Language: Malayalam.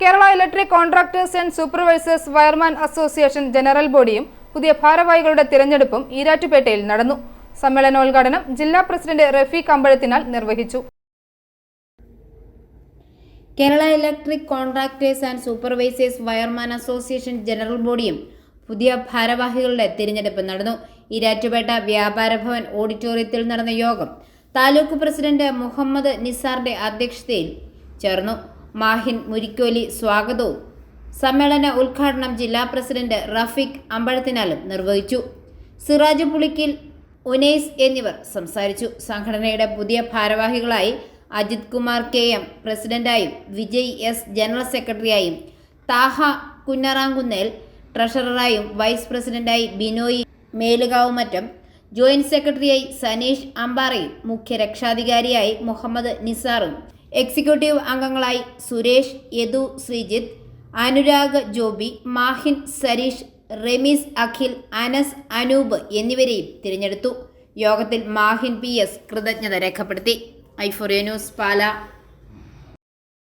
Kerala electric contractors and supervisors wireman association general ബോഡിയും പുതിയ ഭാരവാഹികളുടെ തിരഞ്ഞെടുപ്പും ഈരാറ്റുപേട്ടയിൽ നടന്നു. സമ്മേളനോദ്ഘാടനം ജില്ലാ പ്രസിഡന്റ് റഫീഖ് അമ്പഴത്തിനാൽ നിർവഹിച്ചു. Kerala electric contractors and supervisors wireman association general ബോഡിയും പുതിയ ഭാരവാഹികളുടെ തിരഞ്ഞെടുപ്പ് നടന്നു. ഈരാറ്റുപേട്ട വ്യാപാര ഭവൻ ഓഡിറ്റോറിയത്തിൽ നടന്ന യോഗം താലൂക്ക് പ്രസിഡന്റ് മുഹമ്മദ് നിസാറിന്റെ അധ്യക്ഷതയിൽ ചേർന്നു. മാഹിൻ മുരിക്കോലി സ്വാഗതവും. സമ്മേളന ഉദ്ഘാടനം ജില്ലാ പ്രസിഡന്റ് റഫീഖ് അമ്പഴത്തിനാലും നിർവഹിച്ചു. സിറാജ് പുളിക്കിൽ ഉനൈസ് എന്നിവർ സംസാരിച്ചു. സംഘടനയുടെ പുതിയ ഭാരവാഹികളായി അജിത് കുമാർ കെ എം പ്രസിഡന്റായും വിജയ് എസ് ജനറൽ സെക്രട്ടറിയായും താഹ കുന്നറാങ്കുന്നേൽ ട്രഷററായും വൈസ് പ്രസിഡന്റായി ബിനോയ് മേലുകാവുമറ്റം ജോയിന്റ് സെക്രട്ടറിയായി സനീഷ് അമ്പാറയും മുഖ്യ രക്ഷാധികാരിയായി മുഹമ്മദ് നിസാറും എക്സിക്യൂട്ടീവ് അംഗങ്ങളായി സുരേഷ് യദു ശ്രീജിത്ത് അനുരാഗ് ജോബി മാഹിൻ സരീഷ് റെമീസ് അഖിൽ അനസ് അനൂപ് എന്നിവരെയും തിരഞ്ഞെടുത്തു. യോഗത്തിൽ മാഹിൻ പി എസ് കൃതജ്ഞത രേഖപ്പെടുത്തി. ഐഫോറിയ ന്യൂസ് പാല.